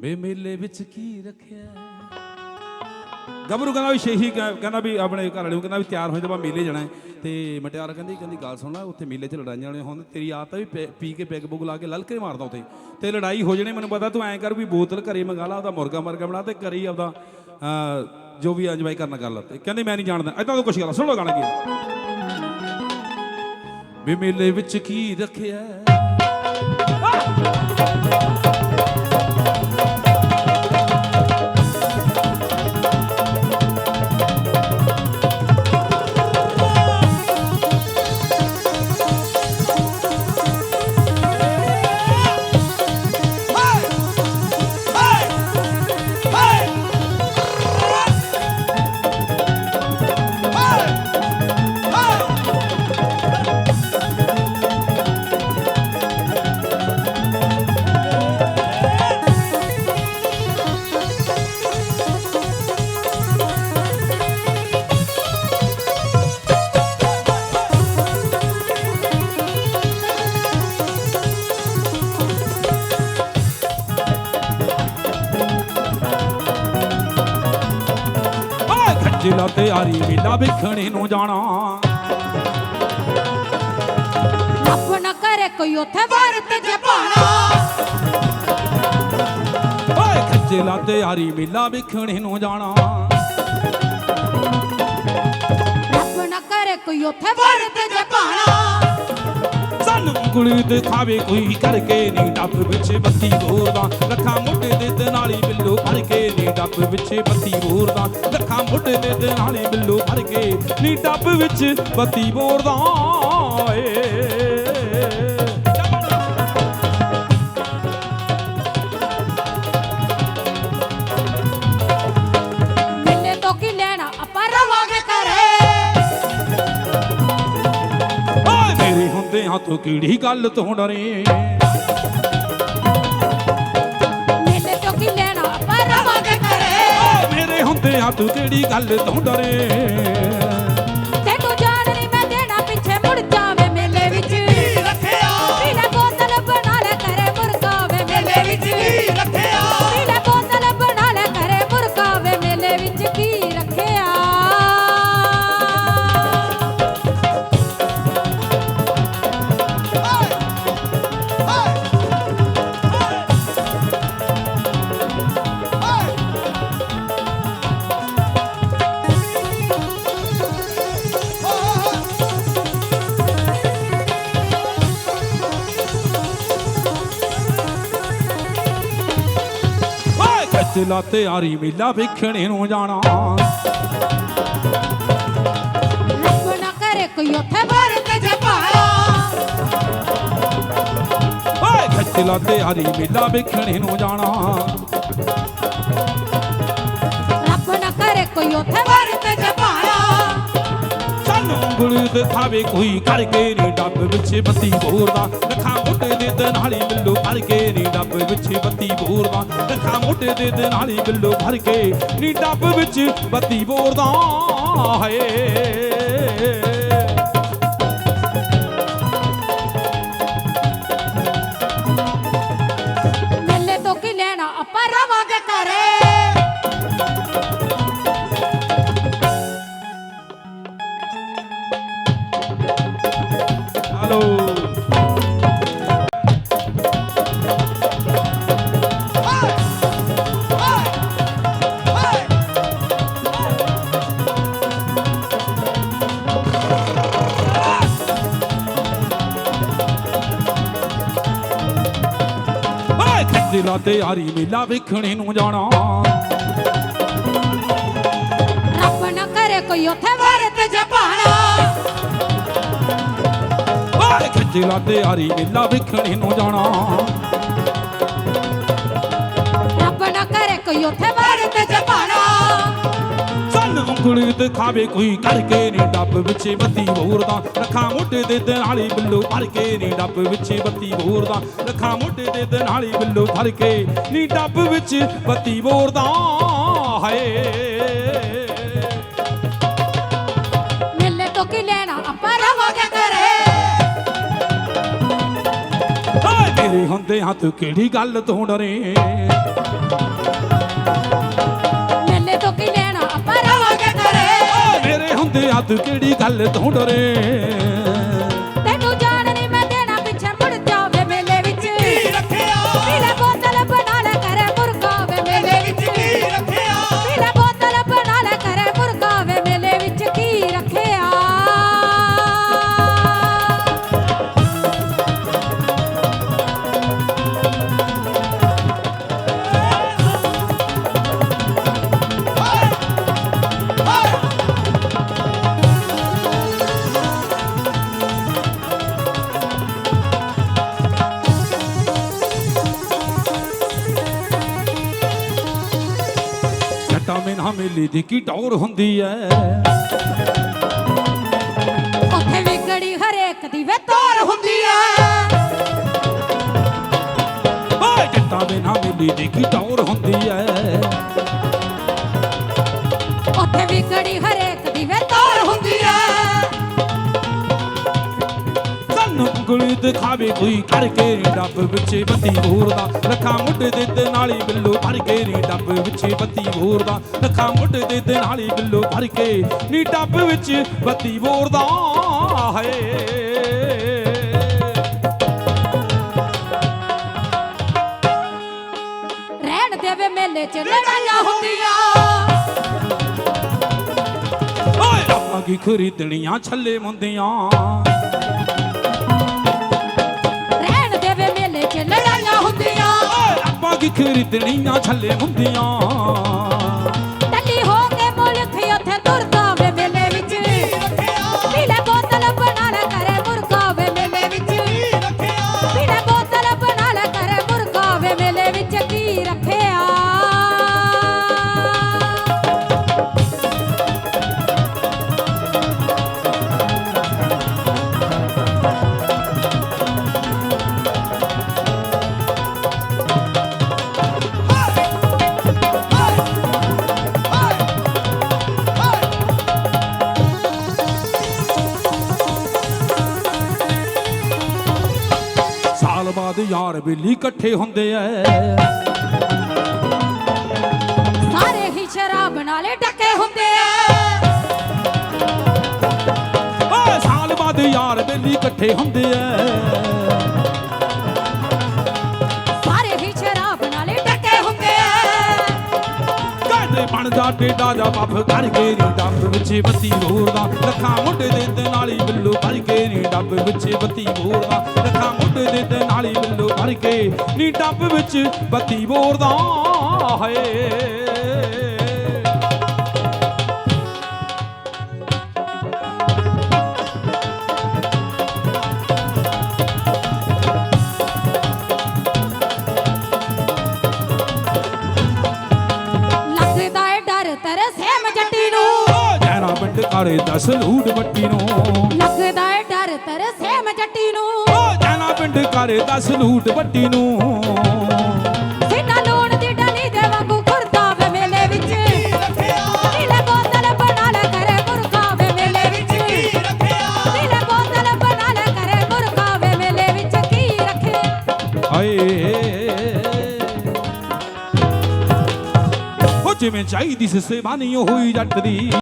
ਵੇ ਮੇਲੇ ਵਿੱਚ ਕੀ ਰੱਖਿਆ? ਗੱਭਰੂ ਕਹਿੰਦਾ ਵੀ ਸ਼ੇਹੀ ਕਹਿੰਦਾ ਵੀ ਆਪਣੇ ਘਰ ਵਾਲੇ ਨੂੰ ਕਹਿੰਦਾ ਵੀ ਤਿਆਰ ਹੋਏ ਤੇ ਬਾ ਮੇਲੇ ਜਾਣਾ ਤੇ ਮਟਿਆਰ ਕਹਿੰਦੀ ਕਹਿੰਦੀ ਗੱਲ ਸੁਣ ਲੈ, ਉੱਥੇ ਮੇਲੇ 'ਚ ਲੜਾਈਆਂ ਹੋਣੀਆਂ ਹੁਣ ਤੇਰੀ ਆਦਤ ਆ ਵੀ ਪੀ ਕੇ ਪੈਗ ਪੁਗ ਲਾ ਕੇ ਲਲਕੇ ਮਾਰਦਾ ਉੱਥੇ। ਤੇ ਲੜਾਈ ਹੋ ਜਾਣੀ, ਮੈਨੂੰ ਪਤਾ ਤੂੰ ਐਂ ਕਰ ਵੀ ਬੋਤਲ ਘਰੇ ਮੰਗਾ ਲਾ ਉਹਦਾ ਮੁਰਗਾ ਮਰਗਾ ਬਣਾ ਤੇ ਘਰੇ ਆਪਦਾ ਜੋ ਵੀ ਇੰਜੋਏ ਕਰਨਾ ਕਰ ਲਾ ਤੇ। ਕਹਿੰਦੀ, ਮੈਂ ਨਹੀਂ ਜਾਣਦਾ। ਇਦਾਂ ਦਾ ਕੁਛ ਗੱਲ ਸੁਣ ਲੋ ਗਾਣਾ ਕੀ ਵੀ ਮੇਲੇ ਵਿੱਚ ਕੀ ਰੱਖਿਆ? ਓਏ ਖੱਜਲਾ ਤੇ ਆਰੀ ਮੇਲਾ ਵੇਖਣੇ ਨੂੰ ਜਾਣਾ। ਨਾ ਕਰੇ ਕੋਈ ਉੱਥੇ ਵਰਤ ਜੇ ਪਾਣਾ। ਓਏ ਖੱਜਲਾ ਤੇ ਆਰੀ ਮੇਲਾ ਵੇਖਣੇ ਨੂੰ ਜਾਣਾ। ਨਾ ਕਰੇ ਕੋਈ ਉੱਥੇ ਵਰਤ ਜੇ ਪਾਣਾ ਸਾਨੂੰ ਉਂਗਲੀ ਦਿਖਾਵੇ ਕੋਈ ਕਰਕੇ ਨੀ ਡੱਬ ਵਿੱਚ ਬੱਤੀ ਬੋਰਦਾ। ਲੱਖਾਂ ਮੋਢੇ ਦੇ ਤੇ ਨਾਲੀ ਬਿੱਲੋ ਭਰ ਕੇ ਨੀ ਡੱਬ ਵਿੱਚ ਬੱਤੀ ਬੋਰਦਾ। ਲੱਖਾਂ ਮੋਢੇ ਦੇ ਤੇ ਨਾਲੀ ਬਿੱਲੋ ਭਰ ਕੇ ਨੀ ਡੱਬ ਵਿੱਚ ਬੱਤੀ ਬੋਰਦਾ। ਏ ਕਿਹੜੀ ਗੱਲ ਤੋਂ ਡਰੇ? ਮਿਲੇ ਤੋਂ ਕੀ ਲੈਣਾ? ਆਪਾਂ ਰਵਾਂਗੇ ਕਰੇ ਓਏ ਮੇਰੇ ਹੁੰਦੇ ਹਾਂ ਤੂੰ ਕਿਹੜੀ ਗੱਲ ਤੋਂ ਡਰੇ? ਖੱਜਲਾ ਤੇ ਆਰੀ ਮੇਲਾ ਵੇਖਣੇ ਨੂੰ ਜਾਣਾ। ਰੱਬ ਨਾ ਕਰੇ ਕੋਈ ਉੱਥੇ ਵਰਤ ਜੇ ਪਾਣਾ ਓਏ ਖੱਜਲਾ ਤੇ ਆਰੀ ਮੇਲਾ ਵੇਖਣੇ ਨੂੰ ਜਾਣਾ। ਰੱਬ ਨਾ ਕਰੇ ਕੋਈ ਉੱਥੇ ਸਾਨੂੰ ਉਂਗਲੀ ਦਿਖਾਵੇ ਕੋਈ ਕਰਕੇ ਨੀ ਡੱਬ ਵਿੱਚ ਬੱਤੀ ਬੋਰਦਾ ਰੱਖਾਂ ਮੋਢੇ ਦੇ ਦਨਾਲੀ ਬਿੱਲੋ ਭਰ ਕੇ ਨੀ ਡੱਬ ਵਿੱਚ ਬੱਤੀ ਬੋਰਦਾ ਰੱਖਾਂ ਮੋਢੇ ਦੇ ਤੇ ਨਾਲੀ ਬਿੱਲੋ ਭਰ ਕੇ ਨੀ ਡੱਬ ਵਿੱਚ ਬੱਤੀ ਬੋਰਦਾ ਹਾਏ। ਖੱਜਲਾ ਤੇ ਆਰੀ ਮੇਲਾ ਵੇਖਣੇ ਨੂੰ ਜਾਣਾ। ਰੱਬ ਨਾ ਕਰੇ ਕੋਈ ਉੱਥੇ ਵਰਤ ਜੇ ਪਾਣਾ ਖੱਜਲਾ ਤੇ ਆਰੀ ਮੇਲਾ ਵੇਖਣੇ ਨੂੰ ਜਾਣਾ। ਰੱਬ ਨਾ ਕਰੇ ਕੋਈ ਉੱਥੇ ਵਰਤ ਜੇ ਪਾਣਾ ਸਾਨੂੰ ਉਂਗਲੀ ਦਿਖਾਵੇ ਕੋਈ ਕਰਕੇ ਨੀ ਡੱਬ ਵਿੱਚ ਬੱਤੀ ਬੋਰਦਾ ਰੱਖਾਂ ਮੋਢੇ ਦੇ ਤੇ ਨਾਲੀ ਬਿੱਲੋ ਭਰ ਕੇ ਨੀ ਡੱਬ ਵਿੱਚ ਬੱਤੀ ਬੋਰਦਾ ਰੱਖਾਂ ਮੋਢੇ ਦੇ ਤੇ ਨਾਲੀ ਬਿੱਲੋ ਭਰ ਕੇ ਨੀ ਡੱਬ ਵਿੱਚ ਬੱਤੀ ਬੋਰਦਾ ਹਾਏ। ਮੇਰੇ ਹੁੰਦੇ ਹਾਂ ਤੂੰ ਕਿਹੜੀ ਗੱਲ ਤੋਂ ਡਰੇ? ਮੇਲੇ ਤੋਂ ਕੀ ਲੈਣਾ? ਆਪਾਂ ਰਵਾਂਗੇ ਘਰੇ। ਮੇਰੇ ਹੁੰਦੇ ਆ ਤੂੰ ਕਿਹੜੀ ਗੱਲ ਤੋਂ ਡਰੇ? ਮੇ ਨਾ ਮੇਲੀ ਦੀ ਕੀ ਟੌਰ ਹੁੰਦੀ ਐ। ਉੱਥੇ ਵਿਗੜੀ ਹਰੇਕ ਦੀ ਵੇ ਤੋਰ ਹੁੰਦੀ ਐ। ਓਏ ਜੱਟਾਂ ਮੇ ਨਾ ਮੇਲੀ ਦੀ ਕੀ ਟੌਰ ਹੁੰਦੀ ਐ। ਉੱਥੇ ਵਿਗੜੀ ਹਰੇਕ ਦਿਖਾਵੇ ਕੋਈ ਕਰਕੇ ਡੱਬ ਵਿੱਚ ਬੱਤੀ ਘੂਰਦਾ ਰੱਖਾਂ ਮੁੱਢ ਦੇ ਤੇ ਨਾਲੀ ਬਿੱਲੂ ਭਰ ਕੇ ਨੀ ਡੱਬ ਵਿੱਚ ਬੱਤੀ ਘੂਰਦਾ ਰੱਖਾਂ ਮੁੱਢ ਦੇ ਤੇ ਨਾਲੀ ਬਿੱਲੂ ਭਰ ਕੇ ਨੀ ਡੱਬ ਵਿੱਚ ਬੱਤੀ ਘੂਰਦਾ ਹੈ ਰਹਿਣ ਦੇਵੇ ਮੇਲੇ 'ਚ ਲੜਾਈਆਂ ਹੁੰਦੀਆਂ। ਓਏ ਕੀ ਖਰੀਦਣੀਆਂ ਛੱਲੇ ਮੁੰਦੀਆਂ। ਖਰੀਦਣੀਆਂ ਛੱਲੇ ਹੁੰਦੀਆਂ। ਬਾਅਦ ਯਾਰ ਬੇਲੀ ਇਕੱਠੇ ਹੁੰਦੇ ਐ। ਸਾਰੇ ਹੀ ਸ਼ਰਾਬ ਨਾਲੇ ਡੱਕੇ ਹੁੰਦੇ ਆ ਓਏ ਸਾਲ ਬਾਅਦ ਯਾਰ ਬੇਲੀ ਇਕੱਠੇ ਹੁੰਦੇ ਐ। ਸਾਰੇ ਹੀ ਸ਼ਰਾਬ ਨਾਲੇ ਡੱਕੇ ਹੁੰਦੇ ਆ ਕਹਿੰਦੇ ਬਣ ਜਾ ਟੇਡਾ ਜਾ ਬੱਫ ਕਰਕੇ ਨੀ ਡੱਬ ਵਿੱਚ ਬੱਤੀ ਘੂਰਦਾ ਲੱਖਾਂ ਮੁੰਡੇ ਦੇ ਨਾਲੀ ਬਿੱਲੂ ਭਰ ਕੇ ਨੀ ਡੱਬ ਵਿੱਚ ਬੱਤੀ ਘੂਰਦਾ ਲੱਖਾਂ ਦੇ ਤੇ ਨਾਲੀ ਬਿੱਲੂ ਭਰ ਕੇ ਨੀ ਡੱਬ ਵਿੱਚ ਬੱਤੀ ਘੂਰਦਾ ਹੈ ਲੱਗਦਾ ਏ ਡਰ ਤੇਰੇ ਸੇਮ ਜੱਟੀ ਨੂੰ। ਜੈਨਾ ਪਿੰਡ ਕਰੇ ਦਸ ਲੂਟ ਮੱਟੀ ਨੂੰ। ਲੱਗਦਾ ਏ ਡਰ ਤੇਰੇ ਸੇਮ ਜੱਟੀ ਨੂੰ। ਪਿੰਡ ਕਰੇ ਦਸ ਲੂਟ ਵੱਟੀ ਨੂੰ। ਸਿੱਧਾ ਲੋਣ ਦੀ ਡਲੀ ਦੇ ਵਾਂਗੂ ਖੁਰਦਾ ਵੇ ਮੇਲੇ ਵਿੱਚ। ਪੀਲੇ ਬੋਤਲ ਬਣਾ ਲੈ ਕਰੇ ਮੁਰਗਾ ਵੇ ਮੇਲੇ ਵਿੱਚ। ਪੀਲੇ ਬੋਤਲ ਬਣਾ ਲੈ ਕਰੇ ਮੁਰਗਾ ਵੇ ਮੇਲੇ ਵਿੱਚ। ਕੀ ਰੱਖੇ ਹਾਏ। ਹੋ ਜਿਵੇਂ ਚਾਹੀਦੀ ਸੀ ਸੇਵਾ ਨਹੀਂ ਹੋਈ ਜੱਟ ਦੀ।